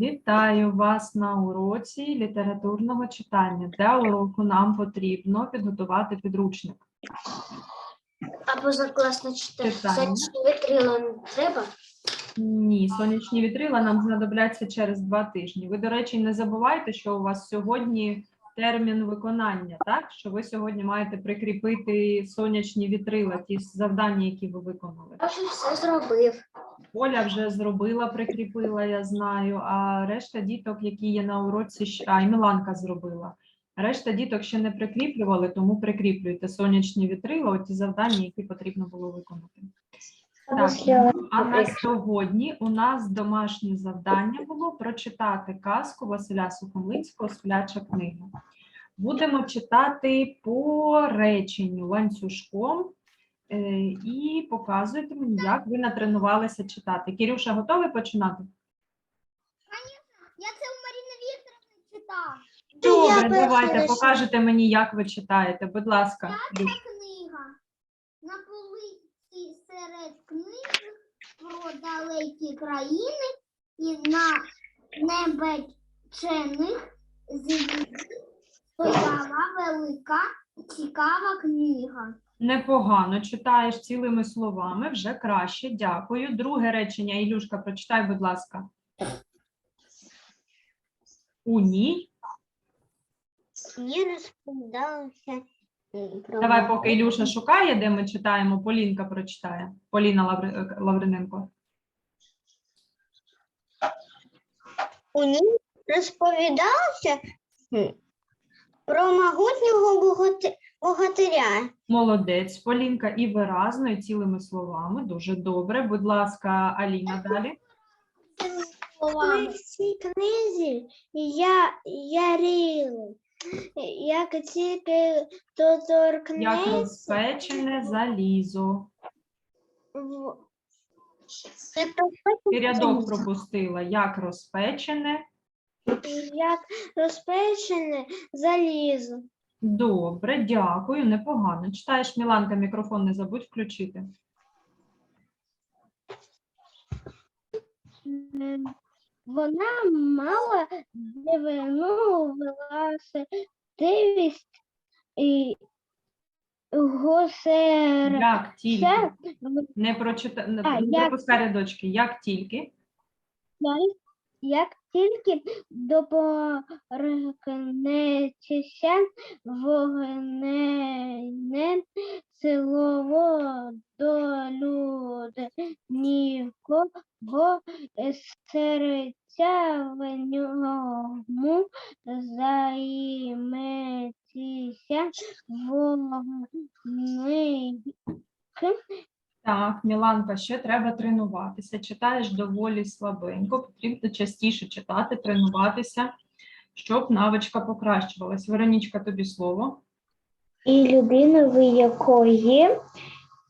Вітаю вас на уроці літературного читання. Для уроку нам потрібно підготувати підручник. А закласно читати Читання. сонячні вітрила не треба? Ні, сонячні вітрила нам знадобляться через два тижні. Ви, до речі, не забувайте, що у вас сьогодні термін виконання, так? Що ви сьогодні маєте прикріпити сонячні вітрила, ті завдання, які ви виконали. Я вже все зробив. Оля вже зробила, прикріпила, я знаю. А решта діток, які є на уроці, ще- а і Міланка зробила. Решта діток ще не прикріплювали, тому прикріплюйте сонячні вітрила, оті завдання, які потрібно було виконати. Так, а на сьогодні у нас домашнє завдання було прочитати казку Василя Сухомлинського «Спляча книга». Будемо читати по реченню ланцюжком е, і показуйте мені, як ви натренувалися читати. Кірюша, готовий починати? Я це у Маріни Вікторовни читав. Добре, давайте, покажете мені, як ви читаєте. Будь ласка. Книга. Полиці серед книг про далекі країни і на небезпечених звідів стояла велика цікава книга. Непогано читаєш цілими словами, вже краще. Дякую. Друге речення, Ілюшка, прочитай, будь ласка. У ній. Мені розповідалося Давай, поки Ілюша шукає, де ми читаємо, Полінка прочитає. Поліна Лаври- е, Лавриненко. у ній розповідалося про могутнього богатиря. Молодець, Полінка, і виразно, і цілими словами. Дуже добре. Будь ласка, Аліна далі. В цій книзі я, я ріла. Як тільки Як доторкнеться, розпечене залізо. в- Ти рядок пропустила. Як розпечене. як розпечене залізо. Добре, дякую, непогано. Читаєш, Міланка, мікрофон не забудь включити. М, Вона мала дивину властивість і госер. Як тільки. Не прочита... не не як- пропускай рядочки. Як тільки. як- як тільки доторкнеться вогнене силово до люднікого серця в ньому займеться вогник. Так, Міланка, ще треба тренуватися. Читаєш доволі слабенько. Потрібно частіше читати, тренуватися, щоб навичка покращувалась. Веронічка, тобі слово. і людина, в якої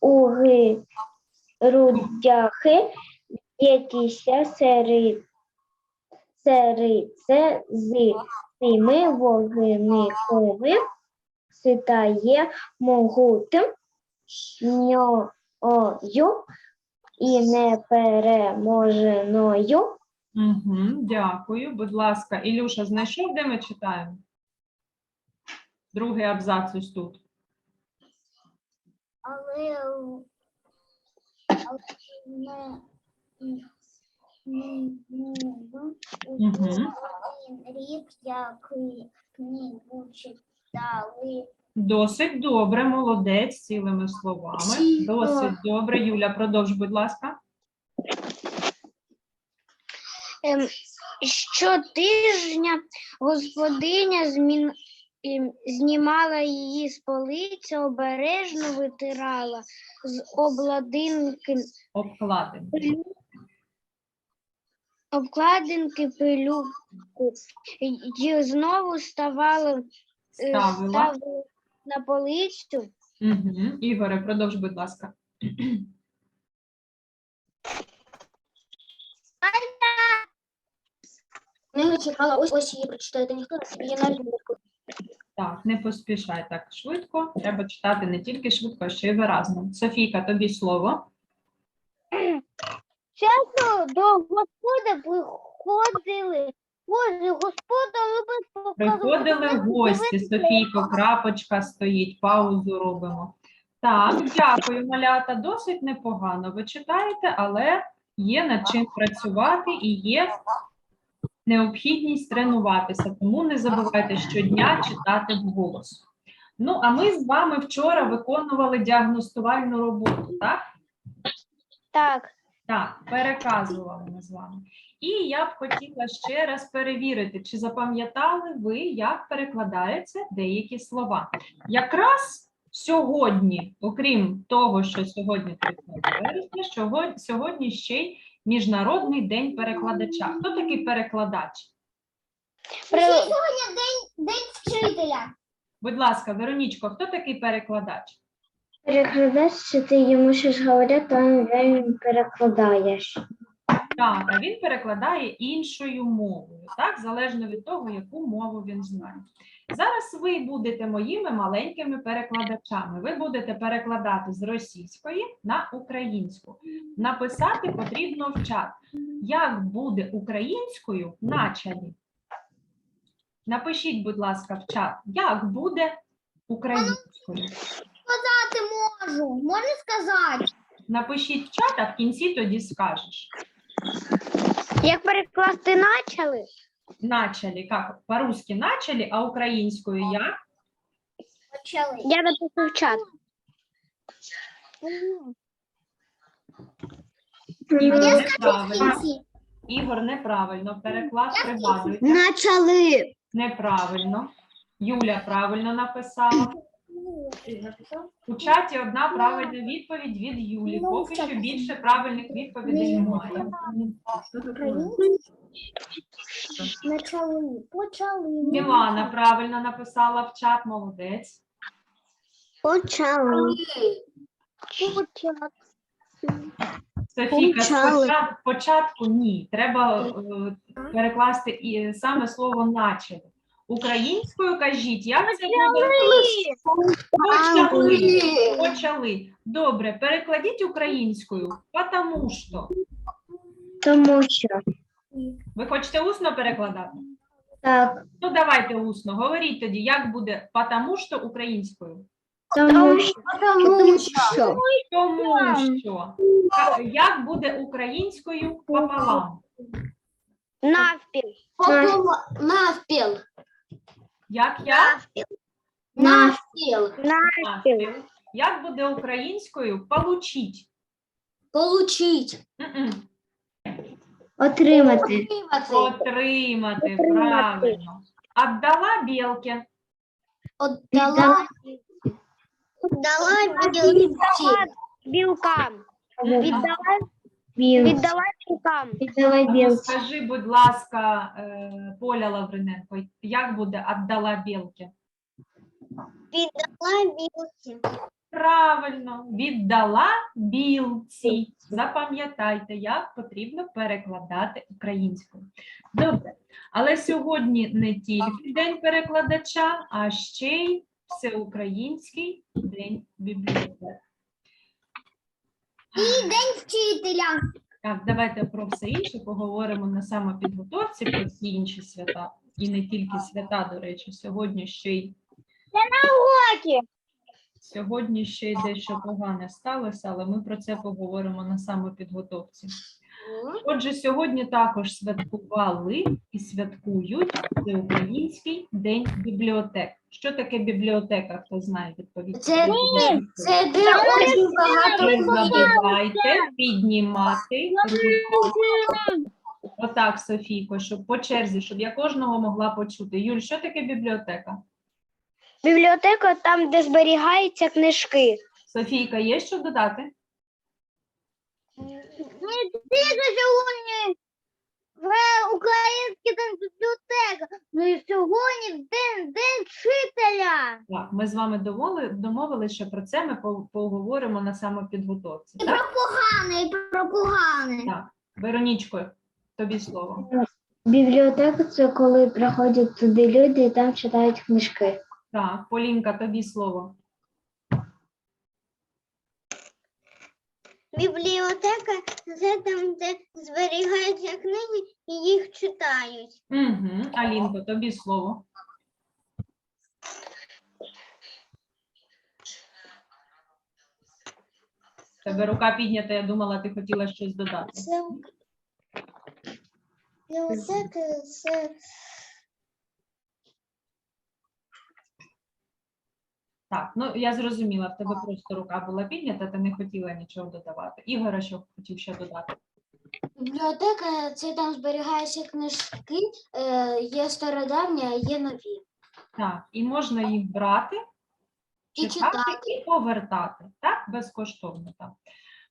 у грудях б'ється серед, серце з цими вогниковим стає могутньою і непереможеною. Угу, дякую. Будь ласка, Ілюша, знайшов, де ми читаємо? Другий абзац ось тут. Але, але не, не, не буду у Мгм. один рік, як книгу читали. Досить добре, молодець, цілими словами. Досить добре. Юля, продовж, будь ласка. Ем, Щотижня господиня змін... ем, знімала її з полиці, обережно витирала з обладинки, Обкладинки. обкладинки пилюку і знову ставала, е, Ставила. ставила на полицю. Угу. Ігоре, продовж, будь ласка. Не чекала, ось ось її прочитати, ніхто її навіть не Так, не поспішай так швидко. Треба читати не тільки швидко, а ще й виразно. Софійка, тобі слово. Часто до господа приходили. Боже, господа любить Приходили гості. Софійко, крапочка стоїть, паузу робимо. Так, дякую, малята. Досить непогано. Ви читаєте, але є над чим працювати і є необхідність тренуватися. Тому не забувайте щодня читати вголос. Ну, а ми з вами вчора виконували діагностувальну роботу, так? Так. Так, переказували ми з вами. І я б хотіла ще раз перевірити, чи запам'ятали ви, як перекладаються деякі слова. Якраз сьогодні, окрім того, що сьогодні 30 вересня, сьогодні ще й Міжнародний день перекладача. Хто такий перекладач? Сьогодні день, день вчителя. Будь ласка, Веронічко, хто такий перекладач? Перекладач, що ти йому щось говориш, то він перекладаєш. Так, а він перекладає іншою мовою, так, залежно від того, яку мову він знає. Зараз ви будете моїми маленькими перекладачами. Ви будете перекладати з російської на українську. Написати потрібно в чат. Як буде українською началі? Напишіть, будь ласка, в чат, як буде українською. Сказати можу. Можна сказати? Напишіть в чат, а в кінці тоді скажеш. Як перекласти начали? Начали, как по-русски начали, а українською як? Почали. Я напишу в чат. Ігор Я скажу в неправильно. кінці. Ігор неправильно. Переклад пригадуйте. Начали. Неправильно. Юля правильно написала. У чаті одна правильна відповідь від Юлі. Поки що більше правильних відповідей немає. Почали. Почали. Мілана правильно написала в чат. Молодець. Почали. Почали. спочатку, ні. Треба е, перекласти і саме слово начали. Українською кажіть, як це буде? Почали. Почали. Добре, перекладіть українською. Потому що. Тому що. Ви хочете усно перекладати? Так. Ну, давайте усно. Говоріть тоді, як буде потому що українською. Тому що. Тому що. Тому що. Як буде українською пополам? Навпіл. Навпіл. Як як? Навпіл. Навпіл. Як буде українською получить? Получить. М-м. Отримати. Отримати, правильно. Отдала білки. Отдала. Отдала білці. Білкам. Віддала, Він. віддала білкам. Віддавай Ну. Скажи, будь ласка, е, Поля Лавриненко, як буде отдала білки? Віддала білці. Правильно, віддала білці. Запам'ятайте, як потрібно перекладати українською. Добре, але сьогодні не тільки день перекладача, а ще й всеукраїнський день бібліотек. І день вчителя. Так, давайте про все інше поговоримо на самопідготовці, про всі інші свята. І не тільки свята, до речі, сьогодні ще й Уроки. Сьогодні ще й дещо погане сталося, але ми про це поговоримо на самопідготовці. Отже, сьогодні також святкували і святкують Український день бібліотек. Що таке бібліотека? Хто знає відповідь? Це- Це де дуже багато Не забувайте піднімати руку. Отак, Софійко, щоб по черзі, щоб я кожного могла почути. Юль, що таке бібліотека? Бібліотека там, де зберігаються книжки. Софійка, є що додати? Сьогодні в український день бібліотека. Ну і сьогодні день, день вчителя. Так, ми з вами домовили, домовили, що про це ми поговоримо на самопідготовці. І Так, про погане, і про погане. так. Веронічко, тобі слово. Бібліотека це коли приходять туди люди і там читають книжки. Так, Полінка, тобі слово. Бібліотека це там, де зберігаються книги і їх читають. Угу. Алінко, тобі слово. Тебе рука піднята, я думала, ти хотіла щось додати. Це бібліотека це Так, ну я зрозуміла, в тебе просто рука була піднята, ти не хотіла нічого додавати. Ігора, що хотів ще додати? Бібліотека це там зберігаються книжки, е, є стародавні, а є нові. Так, і можна їх брати, І читати читати. і повертати. Так, безкоштовно. Так.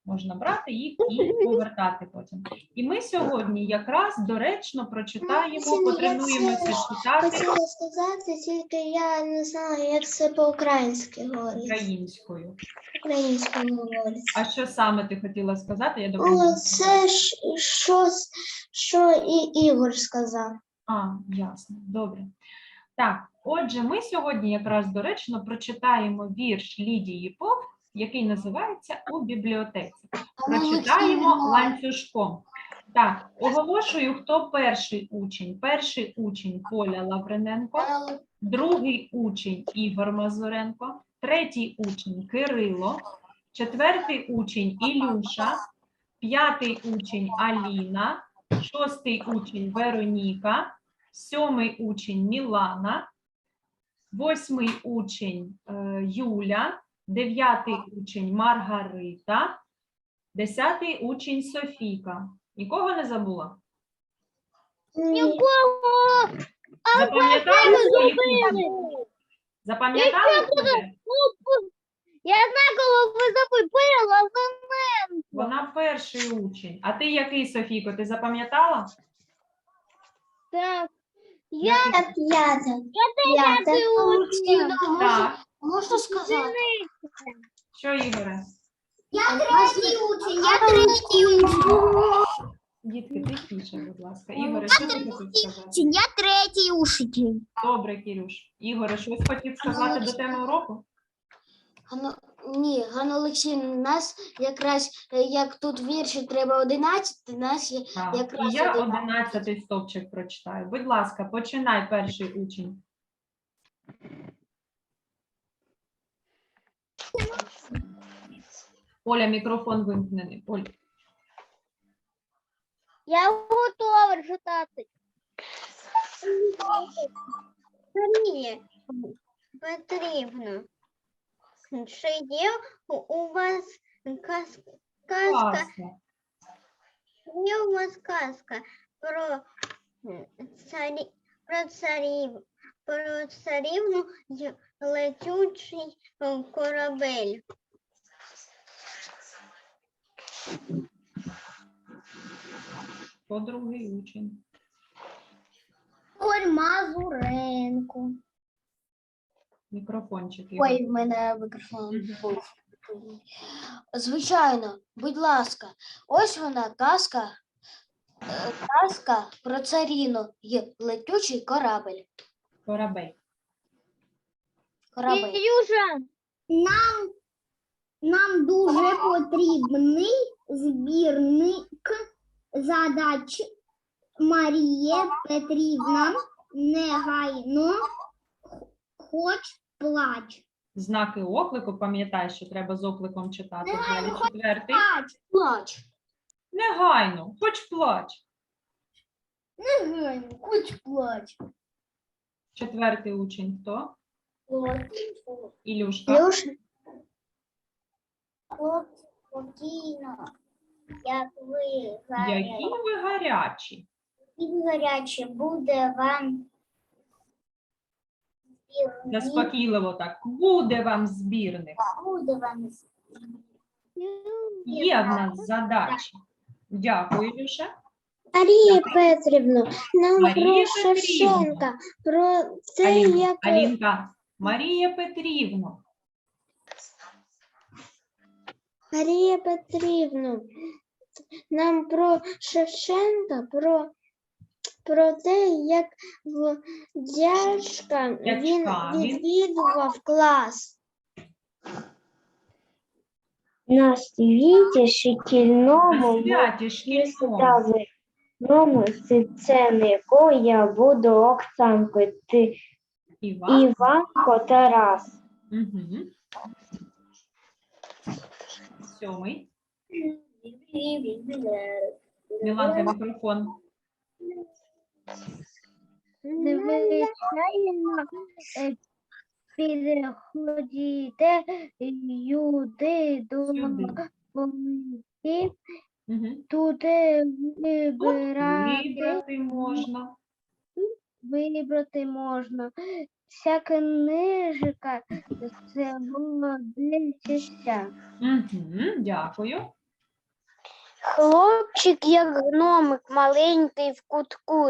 Можна брати їх і повертати потім. І ми сьогодні якраз доречно прочитаємо, потренуємося читати хотіла сказати, тільки я не знаю, як це по-українськи говорить. українською. Українською говорить. А що саме ти хотіла сказати? Я О, добре. це ж щось, що і Ігор сказав. А, ясно, добре. Так, отже, ми сьогодні якраз доречно прочитаємо вірш Лідії Поп, який називається У бібліотеці. Прочитаємо ланцюжком. Так, оголошую, хто перший учень. Перший учень Поля Лавриненко, другий учень Ігор Мазуренко, третій учень Кирило, четвертий учень Ілюша, п'ятий учень Аліна, шостий учень Вероніка, сьомий учень Мілана, восьмий учень е, Юля, дев'ятий учень Маргарита, десятий учень Софійка. Нікого не забула? Запам'ятали своїх учнів? Запам'ятали себе? Я знаю, коли ви запитали, Вона перший учень. А ти який, Софійко, ти запам'ятала? так. Я П'ята. П'ята. Так, Можна сказати? Що Ігоре? Я третій учень, я третій учень. Дітки, тихіше, будь ласка. Ігоре, що ти хотів сказати? Я третій учень. Добре, Кірюш. Ігоре, щось хотів сказати до теми уроку? Ні, Ганна Олексійовна, нас якраз е, як тут вірші треба 11, нас є Так. І Якраз я один. одинадцятий стовпчик прочитаю. Будь ласка, починай перший учень. Оля, мікрофон вимкнений. Оль, Я готова читати. Марія Петрівна, чи є у- у вас кас- казка, ласка. є у вас казка про м, царі, про царів, про царівну й летючий корабель. Хто другий учень? Коль Мазуренко. Мікрофончик. Ігор. Ой, в мене мікрофон був. Звичайно, будь ласка, ось вона казка, е, казка про царіну і летючий корабель. Корабель. корабель. Южа, нам, нам дуже потрібний збірник задач Марія Петрівна негайно хоч плач. Знаки оклику, пам'ятай, що треба з окликом читати. Далі четвертий. Плач. Негайно, хоч плач. Негайно, хоч плач. Четвертий учень хто? Ілюшка. Плюс Хлопці, спокійно, як ви Які ви гарячі. і гаряче буде вам збірник. Заспокійливо так. Буде вам збірник. Буде вам Є в нас задачі. Дякую, Ілюша. Марія Петрівна, нам Марія про Петрівна. Шевченка, про те, Алін- як Алінка. Марія Петрівна. Марія Петрівна, нам про Шевченка, про, про те, як в дядька він Дядька, він- відвідував клас. На світі На шкільному святі шкільному. Одному сценику я буду Оксанкою, ти Іван. Іванко Тарас. Угу. Сьомий. Міланка, мікрофон. Звичайно, е, підходите люди до Сюди. полиці, Угу. туди вибирати, Вибрати можна. вибрати можна. Ця книжка це водиться. Угу. Дякую. Хлопчик, як гномик, маленький в кутку.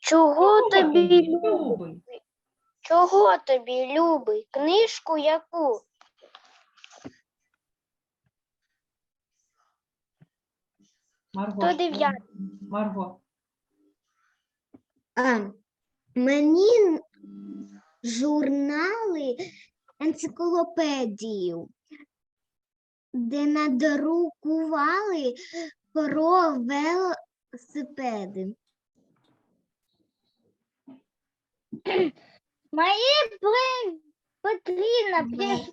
Чого тобі, Любий. чого тобі, любий? Книжку яку? Марго. Марго. А, мені журнали, енциклопедію, де надрукували про велосипеди. Мої Петріна піш-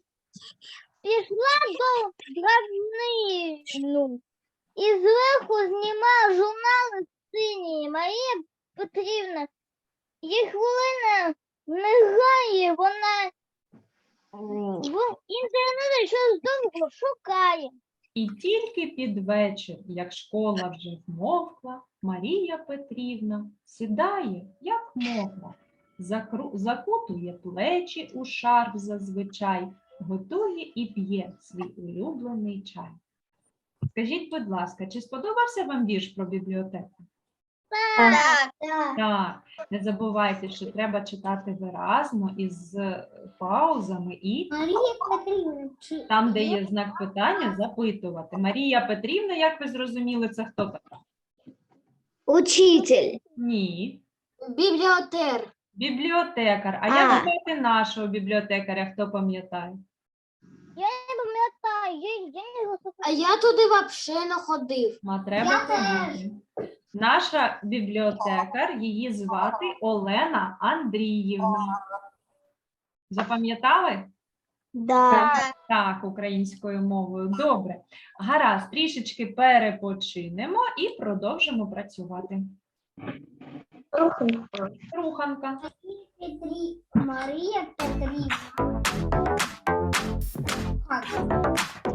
пішла до гравнину і зверху знімала журнали сині. Марія Петрівна, їй хвилина не грає, вона в інтернеті щось довго шукає. І тільки під вечір, як школа вже вмовкла, Марія Петрівна сідає, як могла, закру... закутує плечі у шарф зазвичай, готує і п'є свій улюблений чай. Скажіть, будь ласка, чи сподобався вам вірш про бібліотеку? Так, так. Так, не забувайте, що треба читати виразно із паузами і Марія Петрівна, чи там, де є знак питання, запитувати. Марія Петрівна, як ви зрозуміли, це хто така? учитель. Ні. Бібліотер. Бібліотекар. А А. як звати нашого бібліотекаря, хто пам'ятає? Я пам'ятаю, я, я не голосувала. А я туди взагалі не ходив. Ма треба Я ходити. Наша бібліотекар, її звати Олена Андріївна. Запам'ятали? Да. Так, українською мовою. Добре. Гаразд, трішечки перепочинемо і продовжимо працювати. Руханка. Петрі... Марія Петрівна. Міланка,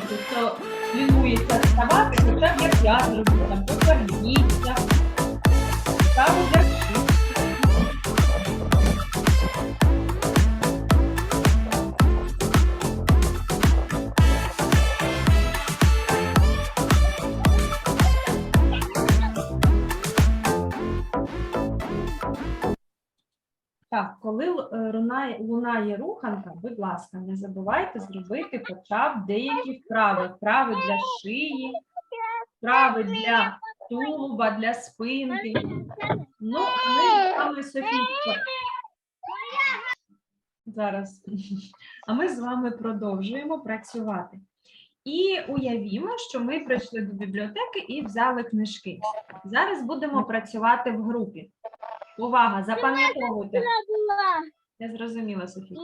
діти, хто лінується вставати, хоча б як я зроблю, там поверніться. Вправи для Так, коли е, лунає, лунає руханка, будь ласка, не забувайте зробити хоча б деякі вправи. Вправи для шиї, вправи для тулуба, для спинки. Ну, ми з вами, Софійко. Зараз. А ми з вами продовжуємо працювати. І уявімо, що ми прийшли до бібліотеки і взяли книжки. Зараз будемо працювати в групі. Увага, запам'ятовуйте. Я зрозуміла, Софія.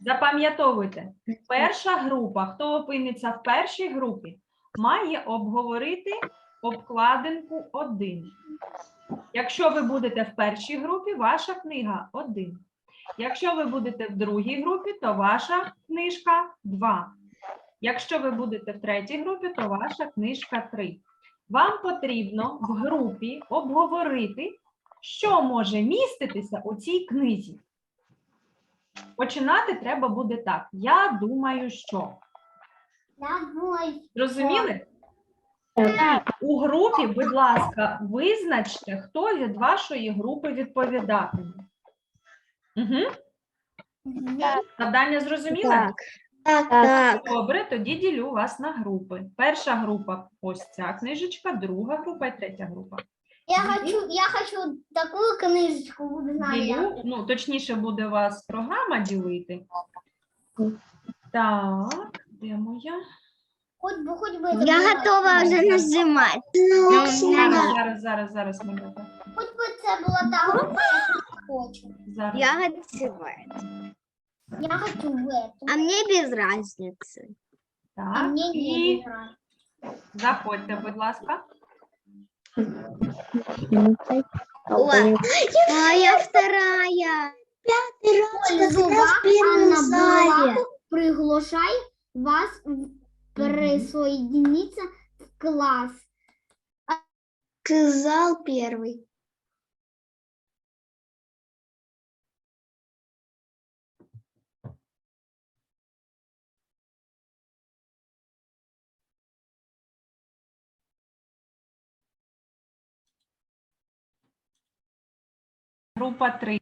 Запам'ятовуйте, перша група, хто опиниться в першій групі, має обговорити обкладинку 1. Якщо ви будете в першій групі, ваша книга 1. Якщо ви будете в другій групі, то ваша книжка 2. Якщо ви будете в третій групі, то ваша книжка 3. Вам потрібно в групі обговорити що може міститися у цій книзі? Починати треба буде так. Я думаю, що. Я думаю, Зрозуміли? Так. У групі, будь ласка, визначте, хто від вашої групи відповідатиме. Угу. Завдання зрозуміле? Так, так. Добре, тоді ділю вас на групи. Перша група ось ця книжечка, друга група і третя група. я хочу, я хочу такую книжечку, вы знали. Ділю, ну, точніше буде у вас програма ділити. Так, де моя? Хоть бы, хоть бы это Я было- готова вже нажимати. Зараз, зараз, зараз, зараз, малюка. Хоть бы это была та группа, я хочу. Зараз. готова. Я хочу в эту. А мне без разницы. А Так, мне не і нравится. заходьте, будь ласка. Ой, а я вторая. Пятый раз Пользова в первом Анна зале. Булаку приглашай вас в- присоединиться в класс. Зал первый. Група 3.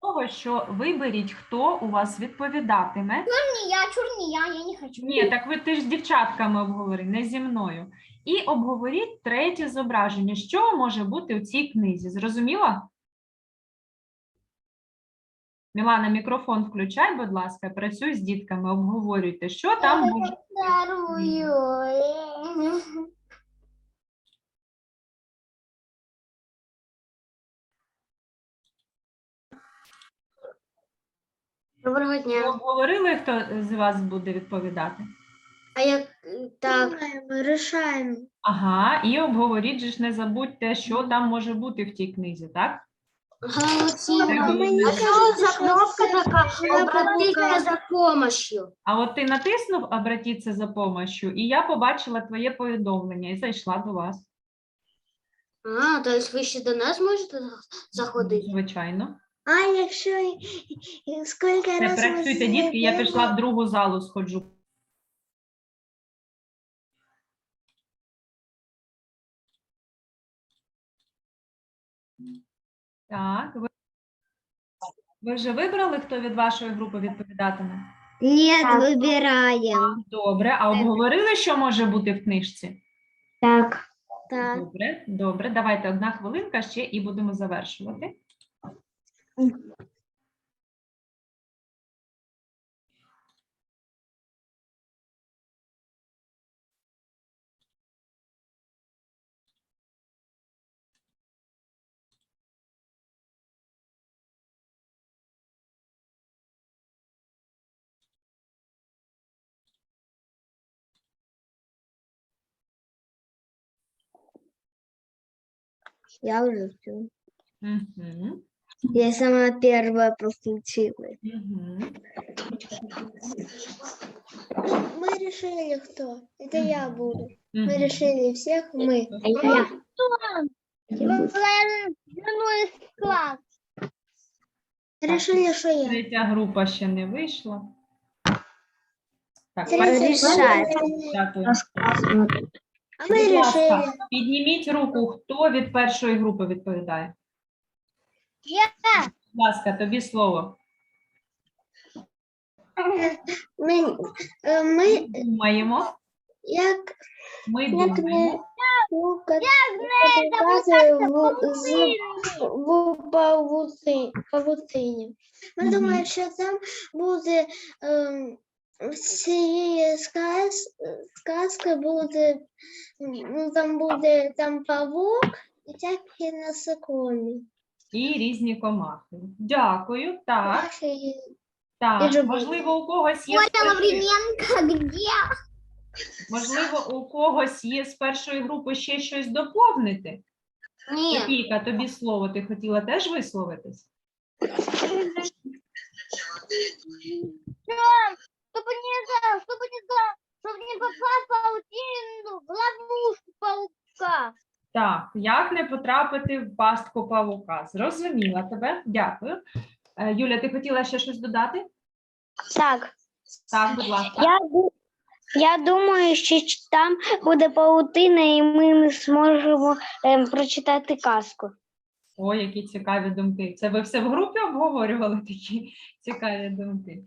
Того, що виберіть, хто у вас відповідатиме. Не я, чур не я, я не хочу. Ні, так ви ти ж з дівчатками обговори, не зі мною. І обговоріть третє зображення. Що може бути у цій книзі? Зрозуміла? Мілана, мікрофон включай, будь ласка, працюй з дітками, обговорюйте, що там може. Вторую. Доброго Ви дня. Обговорили, хто з вас буде відповідати? А як так? Ми решаємо. Ага, і обговоріть же ж не забудьте, що там може бути в тій книзі, так? А мені А що за кнопка така? Обратіться за помощью. А от ти натиснув «Обратіться за помощью, і я побачила твоє повідомлення і зайшла до вас. А, то есть ви ще до нас можете заходити? Звичайно. А якщо скільки Не разів працюйте, дітки, я пішла в другу залу, сходжу. Так, ви, ви вже вибрали, хто від вашої групи відповідатиме? Ні, вибираємо. Добре, а обговорили, що може бути в книжці? Так. Так. Добре, добре. Давайте одна хвилинка ще і будемо завершувати. Я вже все. Угу, Я сама первая прослучила. угу. Мы решили кто? Это Мгм. я буду. Мы Мгм. решили всех мы. А Я из класс. Решили, что я. Третя група ще не вийшла. Так, Третя пані група. дякую. А Будь мы ласка, решили. підніміть руку, хто від першої групи відповідає. Я. Будь ласка, тобі слово. Мы, э, мы Думаємо. як, Ми як думаємо. не ну, как показує в, з, в павуці, павутині. Ми Мгм. думаємо, що там буде ем, в цієї сказ, сказки буде, ну, там буде там павук і всякі насекомі. І різні комахи. Дякую. Так, Наші- так. жабки. Можливо, у когось є з Оля першої, Лавриненко, где? можливо, у когось є з першої групи ще щось доповнити. Ні. Софійка, тобі слово. Ти хотіла теж висловитись? Чтобы не за, чтобы не за, чтобы не попасть в паутину, в ловушку паука. Так, як не потрапити в пастку павука? Зрозуміла тебе. Дякую. Е, Юля, ти хотіла ще щось додати? Так, Так, будь ласка. я, ду- я думаю, що ч- там буде паутина, і ми не зможемо ем, прочитати казку. Ой, які цікаві думки. Це ви все в групі обговорювали такі цікаві думки.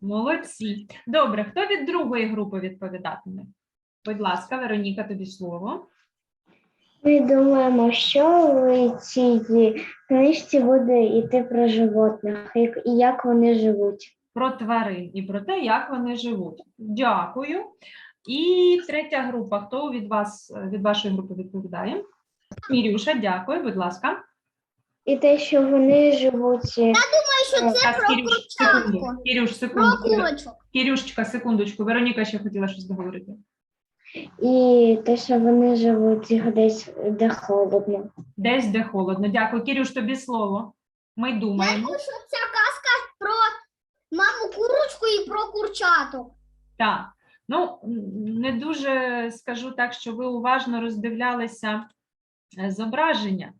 Молодці. Добре, хто від другої групи відповідатиме? Будь ласка, Вероніка, тобі слово. Ми думаємо, що в цій книжці буде йти про животних і як вони живуть. Про тварин і про те, як вони живуть. Дякую. І третя група. Хто від вас від вашої групи відповідає? Мірюша, дякую, будь ласка. І те, що вони живуть. Думаю, що це Так, про Кірюш, секунду. Кірюш, Про курочок. Кірюшечка, секундочку. Вероніка ще хотіла щось договорити. І те, що вони живуть десь, де холодно. Десь де холодно. Дякую. Кірюш, тобі слово. Ми Я думаємо. думаю, що ця казка про маму курочку і про курчаток. Так. Ну, м, не дуже скажу так, що ви уважно роздивлялися е, зображення.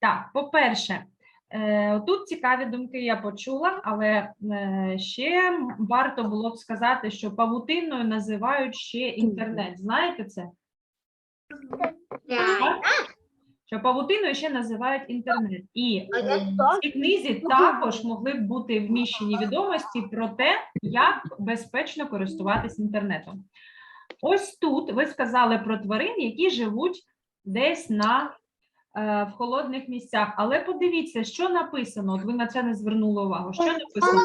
Так, по-перше, тут цікаві думки я почула, але е, ще варто було б сказати, що павутиною називають ще інтернет. Знаєте це? Що павутиною ще називають інтернет. І е, в цій книзі також могли б бути вміщені відомості про те, як безпечно користуватись інтернетом. Ось тут ви сказали про тварин, які живуть десь на е, в холодних місцях. Але подивіться, що написано. От ви на це не звернули увагу. Що написано?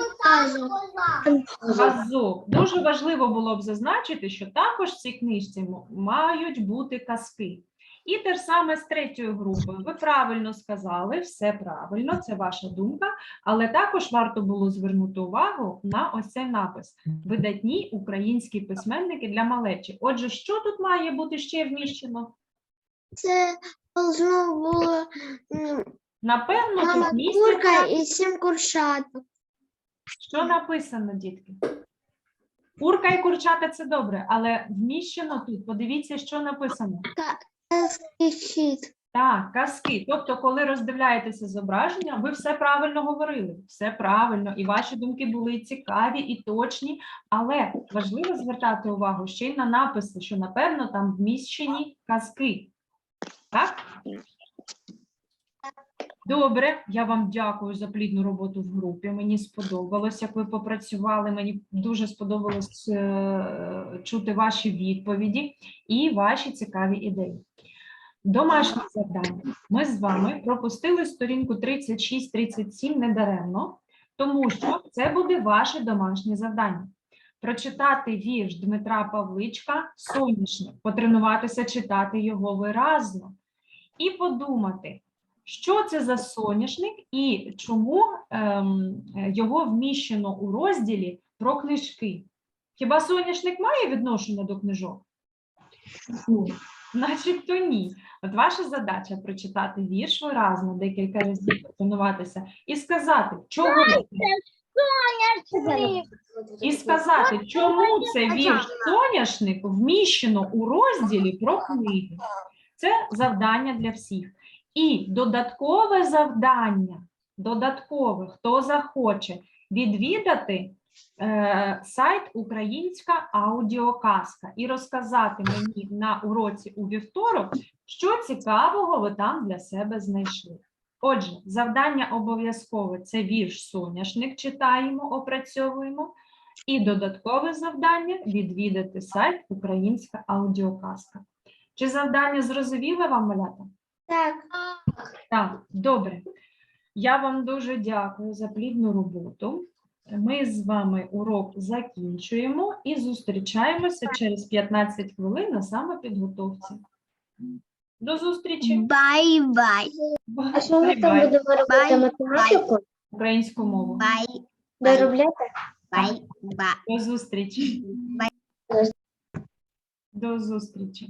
Казок. Дуже важливо було б зазначити, що також в цій книжці мають бути казки. І те ж саме з третьою групою. Ви правильно сказали, все правильно, це ваша думка, але також варто було звернути увагу на ось цей напис: видатні українські письменники для малечі. Отже, що тут має бути ще вміщено? Це должно було м, Напевно, мама тут курка і сім курчаток. що написано, дітки. Курка і курчата це добре, але вміщено тут. Подивіться, що написано. Скічить. Так, казки. Тобто, коли роздивляєтеся зображення, ви все правильно говорили, все правильно, і ваші думки були цікаві і точні, але важливо звертати увагу ще й на написи, що напевно там вміщені казки. Так? Добре, я вам дякую за плідну роботу в групі. Мені сподобалось, як ви попрацювали. Мені дуже сподобалось е, чути ваші відповіді і ваші цікаві ідеї. Домашнє завдання. Ми з вами пропустили сторінку 36-37 недаремно, тому що це буде ваше домашнє завдання. Прочитати вірш Дмитра Павличка «Соняшник», потренуватися читати його виразно і подумати, що це за соняшник і чому ем, його вміщено у розділі про книжки. Хіба соняшник має відношення до книжок? Ні. Значить, то ні. От ваша задача прочитати вірш виразно декілька разів, потренуватися і сказати, чому і сказати, чому це вірш соняшник вміщено у розділі про книги. Це завдання для всіх. І додаткове завдання, додаткове, хто захоче відвідати е, сайт Українська аудіоказка і розказати мені на уроці у вівторок, що цікавого ви там для себе знайшли. Отже, завдання обов'язкове це вірш соняшник читаємо, опрацьовуємо. І додаткове завдання відвідати сайт Українська аудіоказка. Чи завдання зрозуміле вам, малята? Так. Так, добре. Я вам дуже дякую за плідну роботу. Ми з вами урок закінчуємо і зустрічаємося через 15 хвилин на самопідготовці. До зустрічі! Бай-бай. А що ми там Бай-бай. будемо робити математику? Українську мову. Бай. Доробляти? Бай. Бай. До зустрічі. До зустрічі.